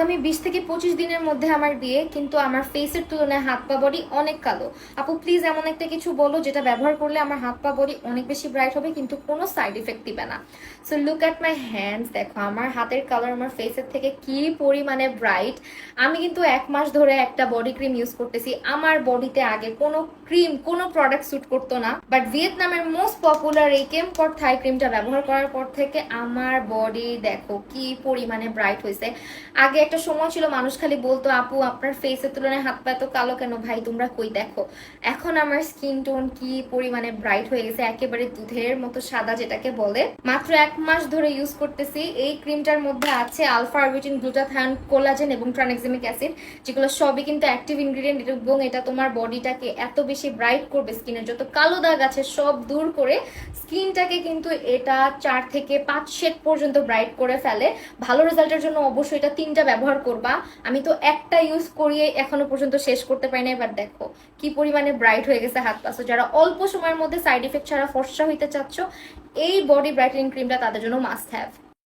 আগামী বিশ থেকে পঁচিশ দিনের মধ্যে আমার বিয়ে, কিন্তু আমার ফেসের তুলনায় হাত পা বডি অনেক কালো। আপু প্লিজ এমন একটা কিছু বলো যেটা ব্যবহার করলে আমার হাত পা বডি অনেক বেশি ব্রাইট হবে, কিন্তু কোনো সাইড ইফেক্ট দিবে না। So look at my hands দেখো, আমার হাতের কালার আমার ফেসের থেকে কি পরিমাণে ব্রাইট আমি কিন্তু এক মাস ধরে একটা বডি ক্রিম ইউজ করতেছি। আমার বডিতে আগে কোনো ক্রিম কোনো প্রোডাক্ট স্যুট করতো না। বাট ভিয়েতনামের মোস্ট পপুলার এই কেম পর থাই ক্রিমটা ব্যবহার করার পর থেকে আমার বডি দেখো, কি পরিমাণে ব্রাইট হয়েছে। আগে একটা সময় ছিল, মানুষ খালি বলতো, আপু, আপনার ফেসের তুলনায় হাত পা এত কালো কেন? ভাই, তোমরা কই দেখো? এখন আমার স্কিন টোন কি পরিমাণে ব্রাইট হয়ে গেছে? একেবারে দুধের মতো সাদা যেটাকে বলে। মাত্র এক মাস ধরে ইউজ করতেছি। এই ক্রিমটার মধ্যে আছে আলফা আরবিটিন গ্লুটাথায়ন কোলাজেন এবং ট্রানএক্সিমিক অ্যাসিড যেগুলো সবই কিন্তু অ্যাক্টিভ ইনগ্রিডিয়েন্ট এবং এটা তোমার বডিটাকে এত বেশি ব্রাইট করবে স্কিনের যত কালো দাগ আছে, সব দূর করে স্কিনটাকে কিন্তু এটা চার থেকে পাঁচ শেড পর্যন্ত ব্রাইট করে ফেলে। ভালো রেজাল্টের জন্য অবশ্যই এটা তিনটা ব্যবহার করবা, আমি তো একটা ইউজ করিয়ে এখনও পর্যন্ত শেষ করতে পারি না এবার দেখো কি পরিমাণে ব্রাইট হয়ে গেছে হাত পাশো যারা অল্প সময়ের মধ্যে সাইড ইফেক্ট ছাড়া ফর্সা হইতে চাচ্ছ, এই বডি ব্রাইটেনিং ক্রিমটা তাদের জন্য মাস্ট হ্যাভ